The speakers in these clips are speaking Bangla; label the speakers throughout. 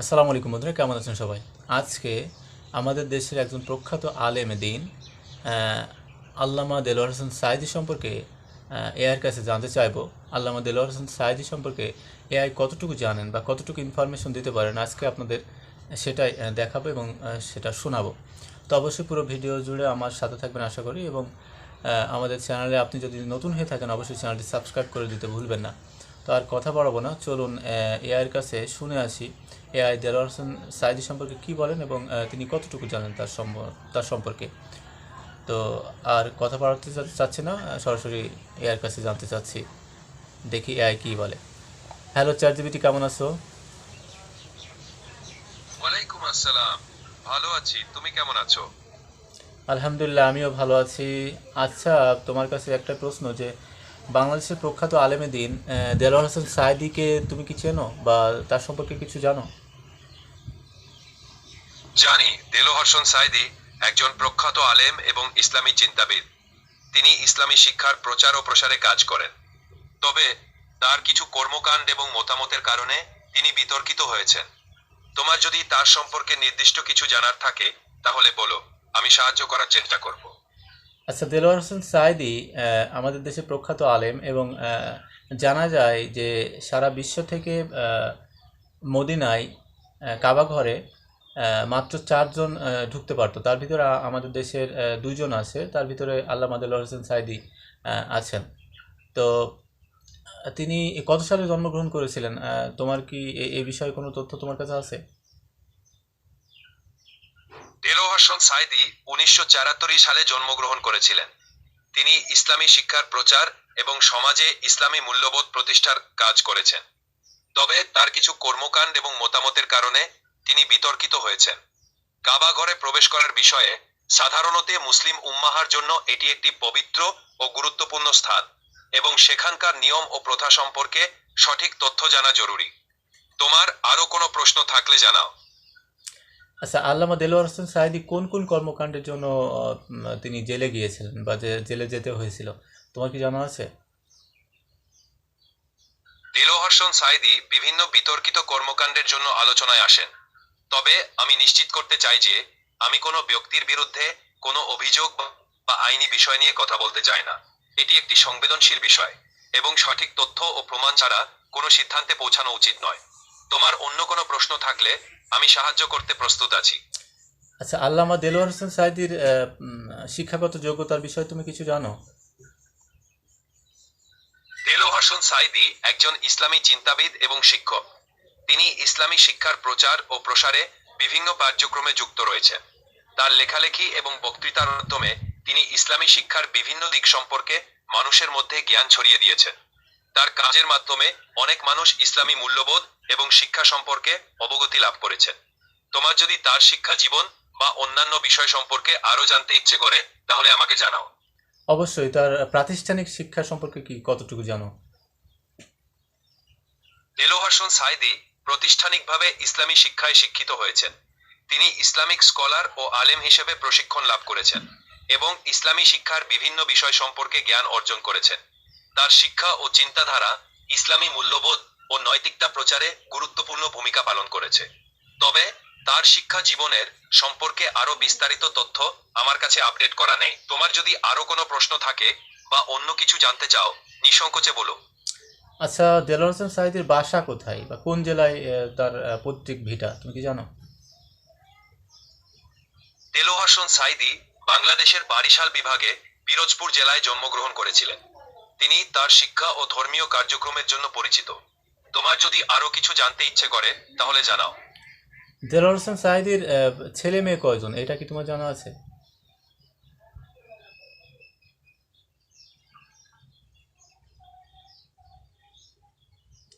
Speaker 1: আসসালামু আলাইকুম বন্ধুরা, কেমন আছেন সবাই? আজকে আমাদের দেশের একজন প্রখ্যাত আলেম দিন আল্লামা দেলোয়ার হোসেন সাইদি সম্পর্কে এআইয়ের কাছে জানতে চাইব। আল্লামা দেলোয়ার হোসেন সাইদি সম্পর্কে এআই কতটুকু জানেন বা কতটুকু ইনফরমেশন দিতে পারেন? আজকে আপনাদের সেটাই দেখাবো এবং সেটা শোনাবো। তো অবশ্যই পুরো ভিডিও জুড়ে আমার সাথে থাকবেন আশা করি এবং আমাদের চ্যানেলে আপনি যদি নতুন হয়ে থাকেন, অবশ্যই চ্যানেলটি সাবস্ক্রাইব করে দিতে ভুলবেন না। তো আর কথা বাড়াবো না। চলুন এআইয়ের কাছে শুনে আসি। এআই দেলোয়ার হোসেন সাইদি সম্পর্কে কি বলেন এবং তিনি কতটুকু জানেন তার তার সম্পর্কে? তো আর কথা বাড়াতে চাচ্ছি না সরাসরি এআইয়ের কাছে জানতে চাচ্ছি। দেখি এআই কি বলে। হ্যালো চার জিবিটি কেমন আছো?
Speaker 2: ওয়ালাইকুম আসসালাম। ভালো আছি। তুমি কেমন আছো?
Speaker 1: আলহামদুলিল্লাহ আমিও ভালো আছি। আচ্ছা তোমার কাছে একটা প্রশ্ন যে বাংলাদেশের প্রখ্যাত আলেমে দিন দেলোয়ার হোসেন সাইদিকে তুমি কি চেনো বা তার সম্পর্কে কিছু জানো?
Speaker 2: জানি দেলোহর্ষণ সাইদি একজন প্রখ্যাত আলেম এবং ইসলামী চিন্তাবিদ। তিনি ইসলামী শিক্ষার প্রচার ও প্রসারে কাজ করেন। তবে তার কিছু কর্মকাণ্ড এবং মতামতের কারণে তিনি বিতর্কিত হয়েছেন। তোমার যদি তার সম্পর্কে নির্দিষ্ট কিছু জানার থাকে, তাহলে বলো, আমি সাহায্য করার চেষ্টা করব।
Speaker 1: আচ্ছা দেলোয়ার হোসেন সাইদি আমাদের দেশে প্রখ্যাত আলেম এবং জানা যায় যে সারা বিশ্ব থেকে মদিনায় আহ, কাবা ঘরে মাত্র চারজন ঢুকতে পারতো। তার ভিতরে আমাদের দেশের আহ, দুইজন আছে। তার ভিতরে আল্লামা দেলোয়ার হোসেন সাইদি আছেন। তো তিনি কত সালে জন্মগ্রহণ করেছিলেন? তোমার কি এ- বিষয়ে কোনো তথ্য তোমার কাছে আছে?
Speaker 2: দেলোহাসন সাইদি উনিশশো সালে জন্মগ্রহণ করেছিলেন। তিনি ইসলামী শিক্ষার প্রচার এবং সমাজে ইসলামী মূল্যবোধ প্রতিষ্ঠার কাজ করেছেন। তবে তার কিছু কর্মকাণ্ড এবং মতামতের কারণে তিনি বিতর্কিত হয়েছেন। কাবা ঘরে প্রবেশ করার বিষয়ে সাধারণত মুসলিম উম্মাহার জন্য এটি একটি পবিত্র ও গুরুত্বপূর্ণ স্থান এবং সেখানকার নিয়ম ও প্রথা সম্পর্কে সঠিক তথ্য জানা জরুরি। তোমার আরও কোনো প্রশ্ন থাকলে জানাও।
Speaker 1: আচ্ছা আল্লামা দেলোয়ার হোসেন সাইদি কোন কোন কর্মকাণ্ডের জন্য তিনি জেলে গিয়েছিলেন বা জেলে যেতে হয়েছিল? তোমার কি জানা আছে?
Speaker 2: দিলহর্ষণ সাইদি বিভিন্ন বিতর্কিত কর্মকাণ্ডের জন্য আলোচনায় আসেন। তবে আমি নিশ্চিত করতে চাই যে, আমি কোনো ব্যক্তির বিরুদ্ধে কোনো অভিযোগ বা আইনি বিষয় নিয়ে কথা বলতে চাই না। এটি একটি সংবেদনশীল বিষয় এবং সঠিক তথ্য ও প্রমাণ ছাড়া কোনো সিদ্ধান্তে পৌঁছানো উচিত নয়। তোমার অন্য কোনো প্রশ্ন থাকলে আমি সাহায্য করতে প্রস্তুত আছি।
Speaker 1: আচ্ছা আল্লামা দেলোয়ার হোসেন সাইদির শিক্ষাগত যোগ্যতার বিষয়ে তুমি কিছু জানো?
Speaker 2: দেলোহাসন সাইদি একজন ইসলামী চিন্তাবিদ এবং শিক্ষক। তিনি ইসলামী শিক্ষার প্রচার ও প্রসারে বিভিন্ন কার্যক্রমে যুক্ত রয়েছেন। তার লেখালেখি এবং বক্তৃতার মাধ্যমে তিনি ইসলামী শিক্ষার বিভিন্ন দিক সম্পর্কে মানুষের মধ্যে জ্ঞান ছড়িয়ে দিয়েছেন। তার কাজের মাধ্যমে অনেক মানুষ ইসলামী মূল্যবোধ এবং শিক্ষা সম্পর্কে অবগতি লাভ করেছেন। তোমার যদি তার শিক্ষা জীবন বা অন্যান্য বিষয় সম্পর্কে আরও জানতে ইচ্ছে করে তাহলে আমাকে জানাও।
Speaker 1: অবশ্যই তার প্রাতিষ্ঠানিক শিক্ষা সম্পর্কে কি কতটুকু জানো?
Speaker 2: দেলোহাসন সাইদি প্রাতিষ্ঠানিকভাবে ইসলামী শিক্ষায় শিক্ষিত হয়েছেন। তিনি ইসলামিক স্কলার ও আলেম হিসেবে প্রশিক্ষণ লাভ করেছেন এবং ইসলামী শিক্ষার বিভিন্ন বিষয় সম্পর্কে জ্ঞান অর্জন করেছেন। তার শিক্ষা ও চিন্তাধারা ইসলামী মূল্যবোধ ও নৈতিকতা প্রচারে গুরুত্বপূর্ণ ভূমিকা পালন করেছে। তবে তার শিক্ষা জীবনের সম্পর্কে আরও বিস্তারিত তথ্য আমার কাছে আপডেট করা নেই। তোমার যদি আরও কোনো প্রশ্ন থাকে বা অন্য কিছু জানতে চাও নিঃসংকোচে বলো।
Speaker 1: আচ্ছা দেলোয়ার হোসেন সাইদির বাসা কোথায় বা কোন জেলায় তার পৈতৃক ভিটা তুমি কি জানো?
Speaker 2: দেলোহাসন সাইদি বাংলাদেশের বারিশাল বিভাগে পিরোজপুর জেলায় জন্মগ্রহণ করেছিলেন। তিনি তার শিক্ষা ও ধর্মীয় কার্যক্রমের জন্য পরিচিত। তোমার যদি আরও কিছু জানতে ইচ্ছে করে তাহলে জানাও।
Speaker 1: দেলোয়ার হোসেন সাইদির আহ, ছেলে মেয়ে কয়জন? এটা কি তোমার জানা আছে?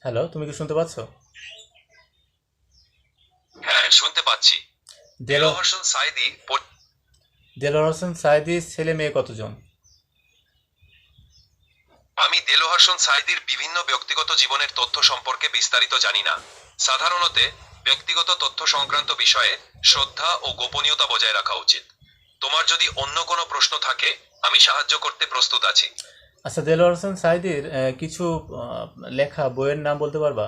Speaker 1: হ্যালো তুমি কি শুনতে পাচ্ছ?
Speaker 2: হ্যাঁ শুনতে পাচ্ছি।
Speaker 1: দেলোয়ার
Speaker 2: দেলোহাসন সাইদি
Speaker 1: দেলোয়ার হোসেন সাইদির ছেলে মেয়ে কতজন?
Speaker 2: আমি দেলোহাসন সাইদির বিভিন্ন ব্যক্তিগত জীবনের তথ্য সম্পর্কে বিস্তারিত জানি না। সাধারণত ব্যক্তিগত তথ্য সংক্রান্ত বিষয়ে শ্রদ্ধা ও গোপনীয়তা বজায় রাখা উচিত। তোমার যদি অন্য কোনো প্রশ্ন থাকে আমি সাহায্য করতে প্রস্তুত আছি।
Speaker 1: আচ্ছা দেলোয়ার হোসেন সাইদির কিছু লেখা বইয়ের নাম বলতে পারবা?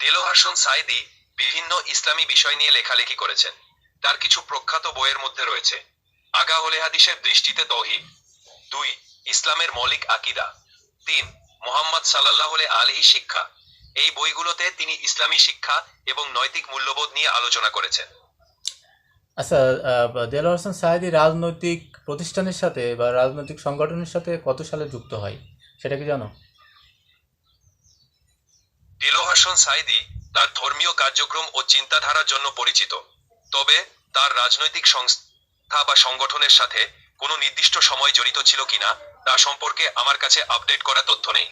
Speaker 2: দেলোহাসন সাইদি বিভিন্ন ইসলামী বিষয় নিয়ে লেখালেখি করেছেন। তার কিছু প্রখ্যাত বইয়ের মধ্যে রয়েছে। আগা হলে হাদিসের দৃষ্টিতে তৌহিদ। দুই ইসলামের মৌলিক আকিদা। তিন মোহাম্মদ সাল্লাহ আলহি শিক্ষা। এই বইগুলোতে তিনি ইসলামী শিক্ষা এবং নৈতিক মূল্যবোধ নিয়ে আলোচনা করেছেন।
Speaker 1: আচ্ছা দেলোয়ার হোসেন সাইদি রাজনৈতিক প্রতিষ্ঠানের সাথে বা রাজনৈতিক সংগঠনের সাথে কত সালে যুক্ত হয়? সেটা কি জানো?
Speaker 2: দিলোহাসন সাইদি তার ধর্মীয় কার্যক্রম ও চিন্তাধারার জন্য পরিচিত। তবে তার রাজনৈতিক সংস্থা বা সংগঠনের সাথে কোনো নির্দিষ্ট সময় জড়িত ছিল কিনা তা সম্পর্কে আমার কাছে আপডেট করা তথ্য নেই।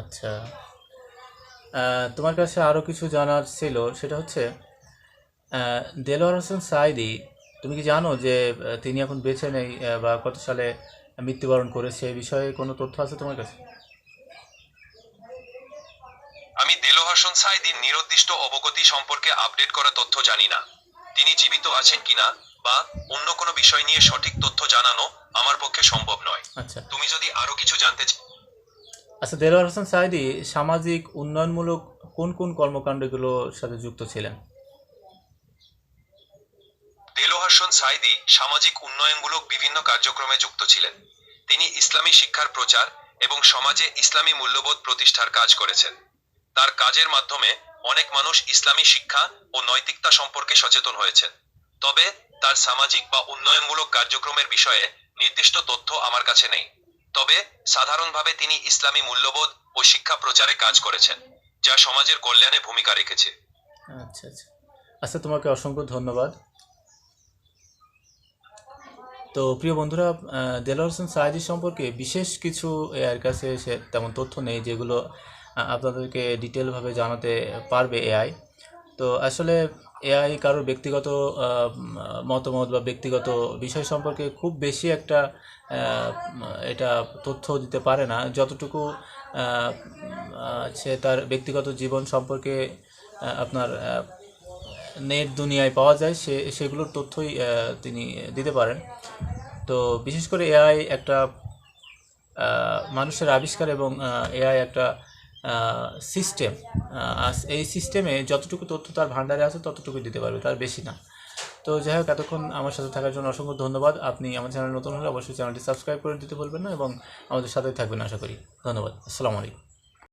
Speaker 1: আচ্ছা। তোমার কাছে আরও কিছু জানার ছিল সেটা হচ্ছে দেলোয়ার হোসেন সাইদি তুমি কি জানো যে তিনি এখন বেছে নেই বা কত সালে মৃত্যুবরণ করেছে এই বিষয়ে কোনো তথ্য আছে তোমার কাছে?
Speaker 2: আমি দেলোহাসন সাইদির নিরুদ্দিষ্ট অবগতি সম্পর্কে আপডেট করা তথ্য জানি না। তিনি জীবিত আছেন কিনা বা অন্য কোনো বিষয় নিয়ে সঠিক তথ্য জানানো আমার পক্ষে সম্ভব নয়।
Speaker 1: আচ্ছা।
Speaker 2: তুমি যদি আরও কিছু জানতে চাও
Speaker 1: আচ্ছা দেলোয়ার হোসেন সাইদি সামাজিক উন্নয়নমূলক কোন কোন কর্মকাণ্ডগুলোর সাথে যুক্ত ছিলেন?
Speaker 2: দেলোহাসন সাইদি সামাজিক উন্নয়নমূলক বিভিন্ন কার্যক্রমে যুক্ত ছিলেন। তিনি ইসলামী শিক্ষার প্রচার এবং সমাজে ইসলামী মূল্যবোধ প্রতিষ্ঠার কাজ করেছেন। তার কাজের মাধ্যমে অনেক মানুষ ইসলামী শিক্ষা ও নৈতিকতা সম্পর্কে সচেতন হয়েছেন। তবে তার সামাজিক বা উন্নয়নমূলক কার্যক্রমের বিষয়ে নির্দিষ্ট তথ্য আমার কাছে নেই। তবে সাধারণভাবে তিনি ইসলামী মূল্যবোধ ও শিক্ষা প্রচারে কাজ করেছেন, যা সমাজের কল্যাণে ভূমিকা রেখেছে।
Speaker 1: আচ্ছা আচ্ছা। আচ্ছা তোমাকে অসংখ্য ধন্যবাদ। তো প্রিয় বন্ধুরা দেলোয়ার হোসেন সাইদি সম্পর্কে বিশেষ কিছু এআইয়ের কাছে সে তেমন তথ্য নেই, যেগুলো আপনাদেরকে ডিটেলভাবে জানাতে পারবে এআই। তো আসলে এআই কারোর ব্যক্তিগত মতামত বা ব্যক্তিগত বিষয় সম্পর্কে খুব বেশি একটা এটা তথ্য দিতে পারে না। যতটুকু সে তার ব্যক্তিগত জীবন সম্পর্কে আপনার নেট দুনিয়ায় পাওয়া যায়, সে, সেগুলোর তথ্যই তিনি দিতে পারেন। তো বিশেষ করে এআই একটা মানুষের আবিষ্কার এবং এআই একটা সিস্টেম এই সিস্টেমে যতটুকু তথ্য তার ভান্ডারে আছে ততটুকু দিতে পারবে, তার বেশি না। তো যাই হোক, এতক্ষণ আমার সাথে থাকার জন্য অসংখ্য ধন্যবাদ। আপনি আমার চ্যানেল নতুন হলে অবশ্যই চ্যানেলটি সাবস্ক্রাইব করে দিতে বলবেন না এবং আমাদের সাথে থাকবেন, আশা করি। ধন্যবাদ। আসসালামু আলাইকুম।